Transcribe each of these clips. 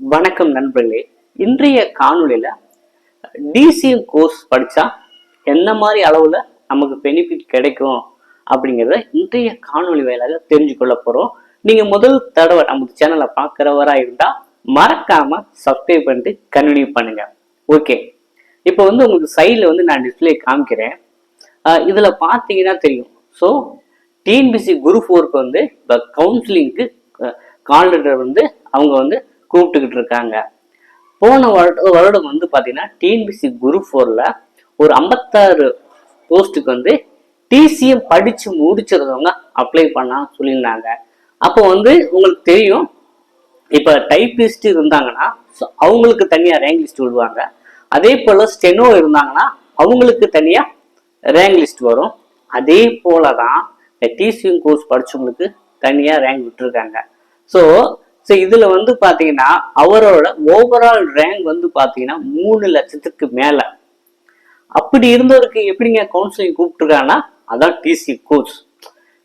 வணக்கம் நண்பர்களே. இன்றைய காணொலியில டிசிஎம் கோர்ஸ் படிச்சா என்ன மாதிரி அளவுல நமக்கு பெனிஃபிட் கிடைக்கும் அப்படிங்கிறத இன்றைய காணொளி வாயிலாக தெரிஞ்சு கொள்ள போறோம். நீங்க முதல் தடவை நம்ம சேனலை பார்க்குறவராக இருந்தா மறக்காம சப்ஸ்கிரைப் பண்ணிட்டு கண்டினியூ பண்ணுங்க. ஓகே இப்போ வந்து உங்களுக்கு சைடில் வந்து நான் டிஸ்பிளே காமிக்கிறேன். ஆஹ் இதுல பார்த்தீங்கன்னா தெரியும். ஸோ டிஎன்பிசி குரூப் ஃபோருக்கு வந்து இப்போ கவுன்சிலிங்க்கு கால் லெட்டர் வந்து அவங்க வந்து கூப்பிட்டுக்கிட்டு இருக்காங்க. போன வருட வருடம் வந்து பார்த்தீங்கன்னா டிஎன்பிசி குரூப் ஃபோரில் ஒரு ஐம்பத்தாறு போஸ்ட்டுக்கு வந்து டிசிஎம் படித்து முடிச்சிருந்தவங்க அப்ளை பண்ண சொல்லியிருந்தாங்க. அப்போ வந்து உங்களுக்கு தெரியும் இப்போ டைப்பிஸ்ட் இருந்தாங்கன்னா ஸோ அவங்களுக்கு தனியாக ரேங்க் லிஸ்ட் விடுவாங்க. அதே போல் ஸ்டெனோ இருந்தாங்கன்னா அவங்களுக்கு தனியாக ரேங்க் லிஸ்ட் வரும். அதே போல தான் டிசிஎம் கோர்ஸ் படித்தவங்களுக்கு தனியாக ரேங்க் விட்டுருக்காங்க. ஸோ ஸோ இதில் வந்து பார்த்தீங்கன்னா அவரோட ஓவரால் ரேங்க் வந்து பார்த்தீங்கன்னா மூணு லட்சத்துக்கு மேலே. அப்படி இருந்தவருக்கு எப்படிங்க கவுன்சிலிங் கூப்பிட்டுருக்காங்கன்னா அதான் டிசி கோர்ஸ்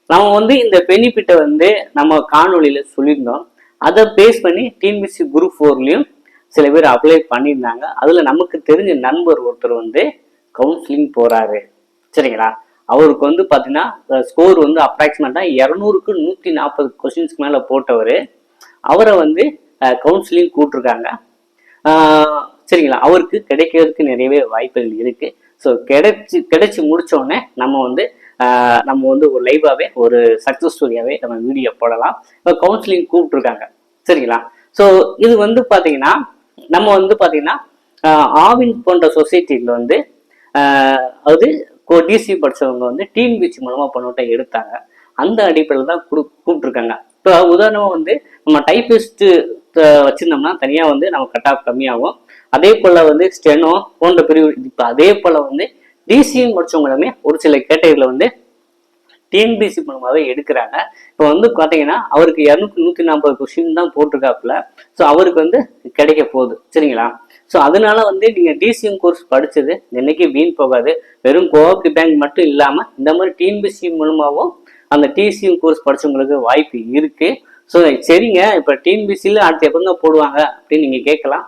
நம்ம வந்து இந்த பெனிஃபிட்டை வந்து நம்ம காணொலியில் சொல்லியிருந்தோம். அதை பேஸ் பண்ணி டிஎன்பிசி குரூப் ஃபோர்லேயும் சில பேர் அப்ளை பண்ணியிருந்தாங்க. அதில் நமக்கு தெரிஞ்ச நண்பர் ஒருத்தர் வந்து கவுன்சிலிங் போகிறாரு சரிங்களா? அவருக்கு வந்து பார்த்தீங்கன்னா ஸ்கோர் வந்து அப்ராக்சிமேட்டாக இரநூறுக்கு நூற்றி நாற்பது கொஸ்டின்ஸ்க்கு மேலே போட்டவர். அவரை வந்து கவுன்சிலிங் கூப்பிட்ருக்காங்க ஆஹ் சரிங்களா? அவருக்கு கிடைக்கிறதுக்கு நிறையவே வாய்ப்புகள் இருக்கு. ஸோ கிடைச்சி கிடைச்சி முடிச்ச உடனே நம்ம வந்து ஆஹ் நம்ம வந்து ஒரு லைவாகவே ஒரு சக்ஸஸ் ஸ்டோரியாகவே நம்ம வீடியோ போடலாம். இப்போ கவுன்சிலிங் கூப்பிட்ருக்காங்க சரிங்களா? ஸோ இது வந்து பார்த்தீங்கன்னா நம்ம வந்து பார்த்தீங்கன்னா ஆஹ் ஆவின் போன்ற சொசைட்டியில் வந்து ஆஹ் டிசி படிச்சவங்க வந்து டீம் பீச் மூலமாக பண்ணோட்டை எடுத்தாங்க. அந்த அடிப்படையில் தான் கூப்பிட்ருக்காங்க இப்போ உதாரணமாக வந்து நம்ம டைப்பிஸ்ட்டு வச்சுருந்தோம்னா தனியாக வந்து நம்ம கட் ஆஃப் கம்மியாகும். அதே போல் வந்து ஸ்டெனோ போன்ற பிரிவு இப்போ அதே போல் வந்து டிசியும் படிச்சவங்களுமே ஒரு சில கேட்டகரியில் வந்து டிஎன்பிசி மூலமாகவே எடுக்கிறாங்க. இப்போ வந்து பார்த்தீங்கன்னா அவருக்கு இரநூத்தி நூற்றி நாற்பது கொஸ்டின் தான் போட்டிருக்காப்புல. ஸோ அவருக்கு வந்து கிடைக்க போகுது. சரிங்களா? ஸோ அதனால வந்து நீங்கள் டிசிஎம் கோர்ஸ் படிச்சது என்னைக்கு வீண் போகாது. வெறும் கோஆப்டிவ் பேங்க் மட்டும் இல்லாமல் இந்த மாதிரி டிஎன்பிசி மூலமாகவும் அந்த டிசியும் கோர்ஸ் படிச்சவங்களுக்கு வாய்ப்பு இருக்கு. ஸோ சரிங்க. இப்போ டிஎன்பிசியில் அடுத்து எப்போங்க போடுவாங்க அப்படின்னு நீங்கள் கேட்கலாம்.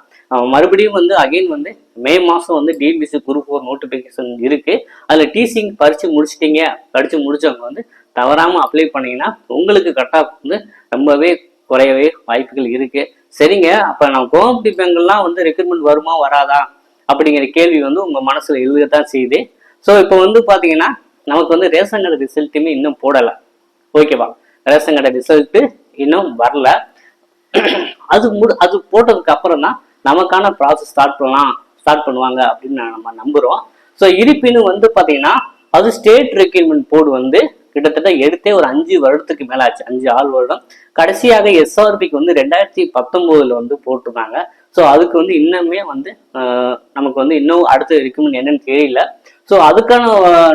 மறுபடியும் வந்து அகைன் வந்து மே மாதம் வந்து டிஎன்பிசி குரூப் ஃபோர் நோட்டிஃபிகேஷன் இருக்குது அதில் டீசிங் பறித்து முடிச்சிட்டிங்க படித்து முடித்தவங்க வந்து தவறாமல் அப்ளை பண்ணிங்கன்னா உங்களுக்கு கட் ஆஃப் வந்து ரொம்பவே குறையவே வாய்ப்புகள் இருக்குது சரிங்க. அப்போ நம்ம கோஆப்டிவ் பேங்க்லாம் வந்து ரெக்ரூட்மெண்ட் வருமா வராதா அப்படிங்கிற கேள்வி வந்து உங்கள் மனசில் எழுதத்தான் செய்யுது. ஸோ இப்போ வந்து பார்த்தீங்கன்னா நமக்கு வந்து ரேஷன் கடை ரிசல்ட்டுமே இன்னும் போடலை. ஓகேவா ரேஷன் கடை ரிசல்ட்டு இன்னும் வரல. அது முடி அது போட்டதுக்கு அப்புறம் தான் நமக்கான ப்ராசஸ் ஸ்டார்ட் பண்ணலாம் ஸ்டார்ட் பண்ணுவாங்க அப்படின்னு நம்ம நம்புகிறோம் ஸோ இருப்பினும் வந்து பார்த்தீங்கன்னா அது ஸ்டேட் ரெக்யூர்மெண்ட் போர்டு வந்து கிட்டத்தட்ட எடுத்தே ஒரு அஞ்சு வருடத்துக்கு மேலே ஆச்சு அஞ்சு ஆறு வருடம். கடைசியாக எஸ்ஆர்பிக்கு வந்து ரெண்டாயிரத்தி பத்தொம்போதுல வந்து போட்டிருந்தாங்க. ஸோ அதுக்கு வந்து இன்னுமே வந்து ஆஹ், நமக்கு வந்து இன்னும் அடுத்த ரெக்ரூட்மெண்ட் என்னன்னு தெரியல. ஸோ அதுக்கான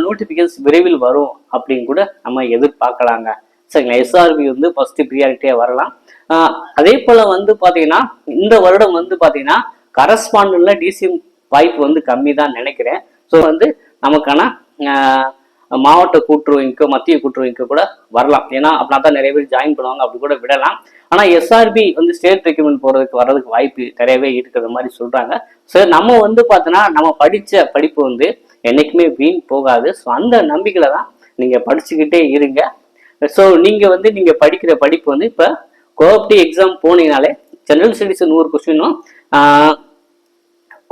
நோட்டிஃபிகேஷன் விரைவில் வரும் அப்படின்னு கூட நம்ம எதிர்பார்க்கலாங்க. சரிங்களா? எஸ்ஆர்பி வந்து ஃபர்ஸ்ட் ப்ரியாரிட்டியாக வரலாம். ஆஹ் அதே போல வந்து பார்த்தீங்கன்னா இந்த வருடம் வந்து பார்த்தீங்கன்னா கரஸ்பாண்டில் டிசிஎம் வாய்ப்பு வந்து கம்மி தான் நினைக்கிறேன். ஸோ வந்து நமக்கான ஆஹ் மாவட்ட கூட்டுறவுக்கோ மத்திய கூட்டுறவுக்கோ கூட வரலாம். ஏன்னா அப்படின்னா தான் நிறைய பேர் ஜாயின் பண்ணுவாங்க அப்படி கூட விடலாம். ஆனால் எஸ்ஆர்பி வந்து ஸ்டேட் ரெக்கமெண்ட் போகிறதுக்கு வர்றதுக்கு வாய்ப்பு நிறையவே இருக்கிற மாதிரி சொல்கிறாங்க ஸோ நம்ம வந்து பார்த்தோன்னா நம்ம படித்த படிப்பு வந்து என்னைக்குமே வீண் போகாது. ஸோ அந்த நம்பிக்கையில தான் நீங்கள் படிச்சுக்கிட்டே இருங்க. ஸோ நீங்கள் வந்து நீங்கள் படிக்கிற படிப்பு வந்து இப்போ கோஆப்டி எக்ஸாம் போனீங்கனாலே ஜென்ரல் ஸ்டடீஸ் நூறு கொஸ்டினும்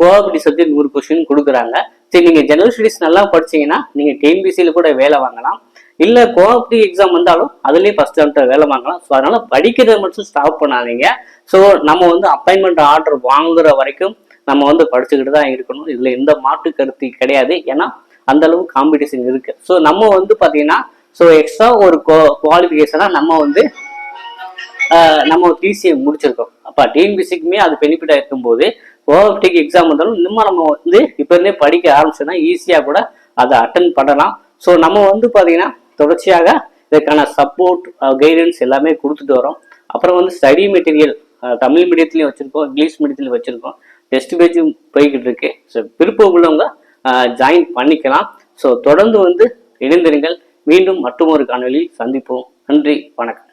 கோஆப்டி சப்ஜெக்ட் நூறு கொஸ்டின் கொடுக்குறாங்க. சரி நீங்கள் ஜெனரல் ஸ்டடீஸ் நல்லா படிச்சீங்கன்னா நீங்கள் டிஎன்பிசியில் கூட வேலை வாங்கலாம். இல்லை கோஆப்டி எக்ஸாம் வந்தாலும் அதுலேயே ஃபஸ்ட் ரவுண்ட வேலை வாங்கலாம். ஸோ அதனால படிக்கிறத மட்டும் ஸ்டாப் பண்ணாதீங்க. ஸோ நம்ம வந்து அப்பாயின்மெண்ட் ஆர்டர் வாங்குற வரைக்கும் நம்ம வந்து படிச்சுக்கிட்டு தான் இருக்கணும். இதில் எந்த மாற்று கருத்து கிடையாது. ஏன்னா அந்த அளவு காம்படிஷன் இருக்கு. ஸோ நம்ம வந்து பார்த்தீங்கன்னா ஸோ எக்ஸ்ட்ரா ஒரு குவாலிஃபிகேஷனாக நம்ம வந்து நம்ம டிசியை முடிச்சிருக்கோம். அப்போ டிஎன்பிசிக்குமே அது பெனிஃபிட்டாக இருக்கும்போது ஓஎஃப்டிக்கு எக்ஸாம் வந்தாலும் இன்னும் நம்ம வந்து இப்போ இருந்தே படிக்க ஆரம்பிச்சோன்னா ஈஸியாக கூட அதை அட்டன் பண்ணலாம். ஸோ நம்ம வந்து பார்த்தீங்கன்னா தொடர்ச்சியாக இதற்கான சப்போர்ட் கைடன்ஸ் uh, எல்லாமே கொடுத்துட்டு வரோம். அப்புறம் வந்து ஸ்டடி மெட்டீரியல் uh, தமிழ் மீடியத்துலையும் வச்சுருக்கோம் இங்கிலீஷ் மீடியத்துலையும் வச்சுருக்கோம். டெஸ்ட் பேஜும் போய்கிட்டு இருக்கு. ஸோ விருப்பம் உள்ளவங்க ஜாயின் uh, பண்ணிக்கலாம். ஸோ தொடர்ந்து வந்து இணைந்திருங்கள். மீண்டும் மட்டுமொரு காணொலியில் சந்திப்போம். நன்றி வணக்கம்.